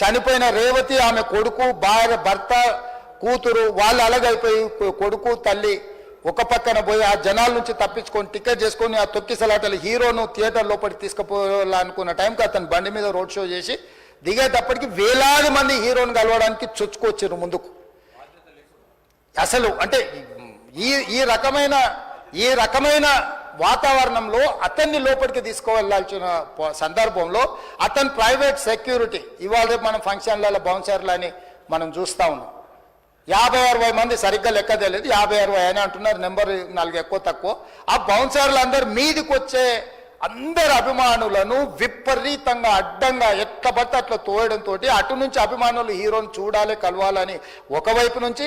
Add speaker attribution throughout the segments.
Speaker 1: చనిపోయిన రేవతి ఆమె కొడుకు భార్య భర్త కూతురు వాళ్ళు అలగైపోయి కొడుకు తల్లి ఒక పక్కన పోయి ఆ జనాల నుంచి తప్పించుకొని టికెట్ చేసుకొని ఆ తొక్కిసలాటలు హీరోను థియేటర్ లోపలికి తీసుకుపోవాలనుకున్న టైంకి అతను బండి మీద రోడ్ షో చేసి దిగేటప్పటికి వేలాది మంది హీరోని కలవడానికి చొచ్చుకొచ్చారు ముందుకు. అసలు అంటే ఈ ఈ రకమైన ఈ రకమైన వాతావరణంలో అతన్ని లోపలికి తీసుకువెళ్ళాల్సిన సందర్భంలో అతను ప్రైవేట్ సెక్యూరిటీ ఇవాళ రేపు మనం ఫంక్షన్లలో బౌన్సర్లు అని మనం చూస్తూ ఉన్నాం. యాభై అరవై మంది సరిగ్గా లెక్క తెలియదు యాభై అరవై అని అంటున్నారు నెంబర్ నాలుగు ఎక్కువ తక్కువ. ఆ బౌన్సర్లు అందరు మీదికి వచ్చే అందరు అభిమానులను విపరీతంగా అడ్డంగా ఎట్లా పడితే అట్లా తోయడంతో అటు నుంచి అభిమానులు హీరోని చూడాలి కలవాలని ఒకవైపు నుంచి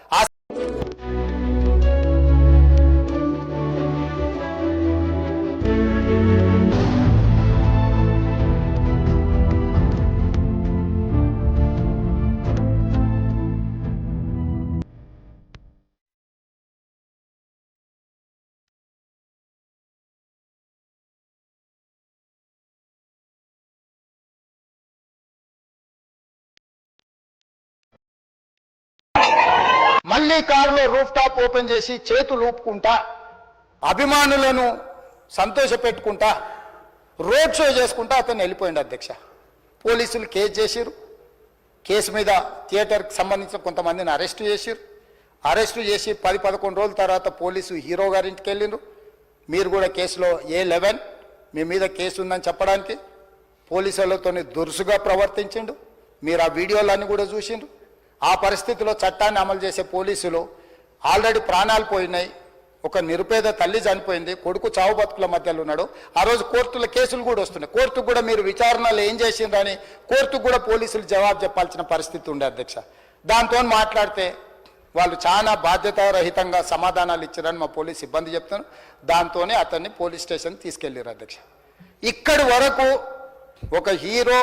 Speaker 1: మళ్ళీ కారులో రూఫ్ టాప్ ఓపెన్ చేసి చేతులు ఊపుకుంటా అభిమానులను సంతోషపెట్టుకుంటా రోడ్ షో చేసుకుంటా అతను వెళ్ళిపోయింది అధ్యక్ష. పోలీసులు కేసు చేసిరు కేసు మీద థియేటర్కి సంబంధించిన కొంతమందిని అరెస్ట్ చేసిరు అరెస్ట్ చేసి పది పదకొండు రోజుల తర్వాత పోలీసు హీరో గారింటికి వెళ్ళిండ్రు. మీరు కూడా కేసులో ఏ లెవెన్ మీ మీద కేసు ఉందని చెప్పడానికి పోలీసులతో దురుసుగా ప్రవర్తించిండు. మీరు ఆ వీడియోలన్నీ కూడా చూసిండ్రు. ఆ పరిస్థితిలో చట్టాన్ని అమలు చేసే పోలీసులు ఆల్రెడీ ప్రాణాలు పోయినాయి. ఒక నిరుపేద తల్లి చనిపోయింది. కొడుకు చావు బతుకుల మధ్యలో ఉన్నాడు. ఆ రోజు కోర్టుల కేసులు కూడా వస్తున్నాయి. కోర్టుకు కూడా మీరు విచారణలు ఏం చేసిండ్రని కోర్టుకు కూడా పోలీసులు జవాబు చెప్పాల్సిన పరిస్థితి ఉండే అధ్యక్ష. దాంతో మాట్లాడితే వాళ్ళు చాలా బాధ్యతారహితంగా సమాధానాలు ఇచ్చారని మా పోలీస్ సిబ్బంది చెప్తాను దాంతోనే అతన్ని పోలీస్ స్టేషన్ తీసుకెళ్ళారు అధ్యక్ష. ఇక్కడి వరకు ఒక హీరో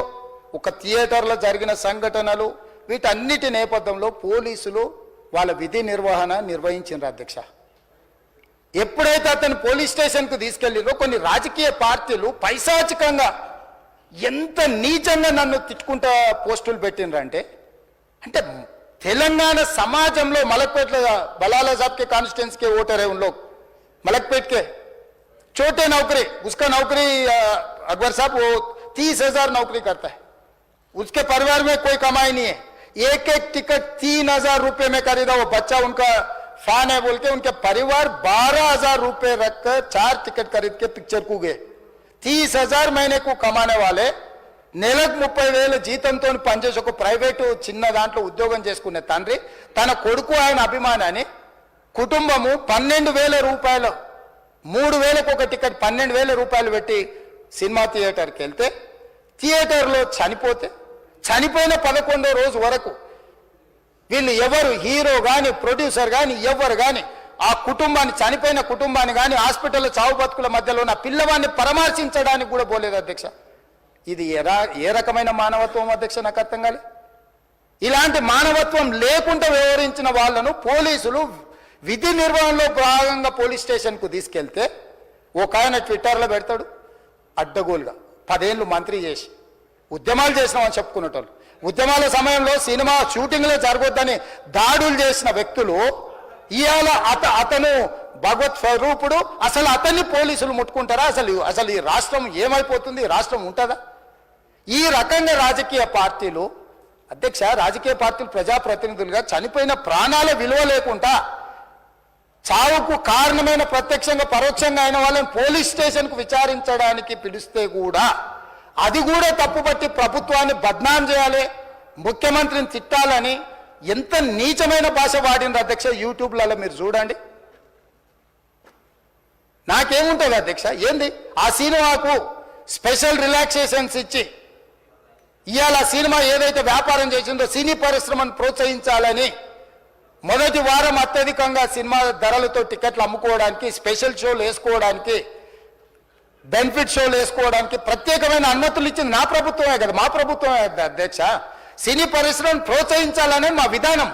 Speaker 1: ఒక థియేటర్లో జరిగిన సంఘటనలు వీటన్నిటి నేపథ్యంలో పోలీసులు వాళ్ళ విధి నిర్వహణ నిర్వహించారు అధ్యక్ష. ఎప్పుడైతే అతను పోలీస్ స్టేషన్కు తీసుకెళ్ళినో కొన్ని రాజకీయ పార్టీలు పైశాచికంగా ఎంత నీచంగా నన్ను తిట్టుకుంటా పోస్టులు పెట్టినరంటే అంటే తెలంగాణ సమాజంలో మలక్పేట బలాల జాబ్కే కాన్స్టిట్యున్సీకే ఓటర్ హై చోటే మलकपेट के छोटे అక్బర్ సాబ్ ఓ अकबर హజార్ वो तीस हजार नौकरी करता है एक एक टिकट तीन हजार रुपए में खरीदा वो बच्चा उनका फैन है बोल के उनके परिवार बारह हजार रुपए रखकर चार टिकट खरीद के पिक्चर को गए तीस हजार महीने को कमाने वाले నెలకు ముప్పై వేల జీతంతో పనిచేసి ఒక ప్రైవేటు చిన్న దాంట్లో ఉద్యోగం చేసుకునే తండ్రి తన కొడుకు ఆయన అభిమానాన్ని కుటుంబము పన్నెండు వేల రూపాయలు మూడు వేలకు ఒక టికెట్ పన్నెండు వేల రూపాయలు పెట్టి సినిమా థియేటర్కి వెళ్తే థియేటర్లో చనిపోతే చనిపోయిన పదకొండో రోజు వరకు వీళ్ళు ఎవరు హీరో కానీ ప్రొడ్యూసర్ కానీ ఎవరు కానీ ఆ కుటుంబాన్ని చనిపోయిన కుటుంబాన్ని కానీ హాస్పిటల్లో చావు బతుకుల మధ్యలో ఉన్న పిల్లవాడిని పరామర్శించడానికి కూడా పోలేదు అధ్యక్ష. ఇది ఎరా ఏ రకమైన మానవత్వం అధ్యక్ష నాకు అర్థం కాలే. ఇలాంటి మానవత్వం లేకుండా వ్యవహరించిన వాళ్ళను పోలీసులు విధి నిర్వహణలో భాగంగా పోలీస్ స్టేషన్కు తీసుకెళ్తే ఒక ఆయన ట్విట్టర్లో పెడతాడు అడ్డగోలుగా. పదేళ్ళు మంత్రి చేసి. ఉద్యమాలు చేసినామని చెప్పుకునేటోళ్ళు. ఉద్యమాల సమయంలో సినిమా షూటింగ్లో జరగొద్దని దాడులు చేసిన వ్యక్తులు ఇవాళ అత అతను భగవత్ స్వరూపుడు అసలు అతన్ని పోలీసులు ముట్టుకుంటారా? అసలు అసలు ఈ రాష్ట్రం ఏమైపోతుంది? ఈ రాష్ట్రం ఉంటుందా? ఈ రకంగా రాజకీయ పార్టీలు అధ్యక్ష రాజకీయ పార్టీలు ప్రజాప్రతినిధులుగా చనిపోయిన ప్రాణాల విలువ లేకుండా చావుకు కారణమైన ప్రత్యక్షంగా పరోక్షంగా అయిన వాళ్ళని పోలీస్ స్టేషన్కు విచారించడానికి పిలిస్తే కూడా అది కూడా తప్పుపట్టి ప్రభుత్వాన్ని బద్నాం చేయాలి ముఖ్యమంత్రిని తిట్టాలని ఎంత నీచమైన భాష వాడిన అధ్యక్ష యూట్యూబ్లలో మీరు చూడండి. నాకేముంటుంది అధ్యక్ష? ఏంది? ఆ సినిమాకు స్పెషల్ రిలాక్సేషన్స్ ఇచ్చి ఇవాళ ఆ సినిమా ఏదైతే వ్యాపారం చేసిందో సినీ పరిశ్రమను ప్రోత్సహించాలని మొదటి వారం అత్యధికంగా సినిమా ధరలతో టికెట్లు అమ్ముకోవడానికి స్పెషల్ షోలు వేసుకోవడానికి బెనిఫిట్ షోలు వేసుకోవడానికి ప్రత్యేకమైన అనుమతులు ఇచ్చింది నా ప్రభుత్వమే కదా మా ప్రభుత్వమే కదా అధ్యక్ష. సినీ పరిశ్రమను ప్రోత్సహించాలనే మా విధానం.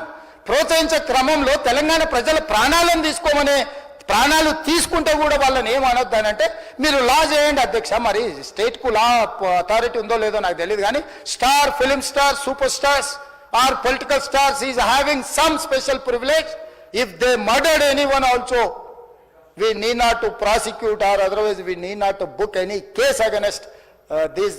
Speaker 1: ప్రోత్సహించే క్రమంలో తెలంగాణ ప్రజల ప్రాణాలను తీసుకోమనే ప్రాణాలు తీసుకుంటే కూడా వాళ్ళని ఏమనొద్దానంటే మీరు లా చేయండి అధ్యక్ష మరి స్టేట్కు లా అథారిటీ ఉందో లేదో నాకు తెలియదు కానీ star film star super stars or political stars is having some special privilege. If they murdered anyone also we need not to prosecute or otherwise we need not to book any case against uh, these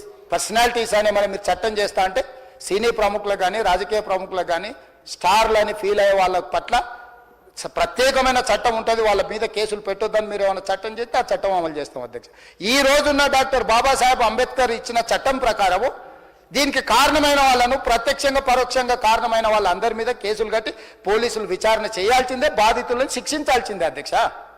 Speaker 1: అని మనం మీరు చట్టం చేస్తా అంటే సినీ ప్రముఖులకు కానీ రాజకీయ ప్రముఖులకు కానీ స్టార్లు అని ఫీల్ అయ్యే వాళ్ళ పట్ల ప్రత్యేకమైన చట్టం ఉంటుంది వాళ్ళ మీద కేసులు పెట్టొద్దని మీరు ఏమైనా చట్టం చేస్తే ఆ చట్టం అమలు చేస్తాం అధ్యక్ష. ఈ రోజున్న డాక్టర్ బాబాసాహెబ్ అంబేద్కర్ ఇచ్చిన చట్టం ప్రకారము దీనికి కారణమైన వాళ్ళను ప్రత్యక్షంగా పరోక్షంగా కారణమైన వాళ్ళందరి మీద కేసులు కట్టి పోలీసులు విచారణ చేయాల్సిందే బాధితులను శిక్షించాల్సిందే అధ్యక్ష.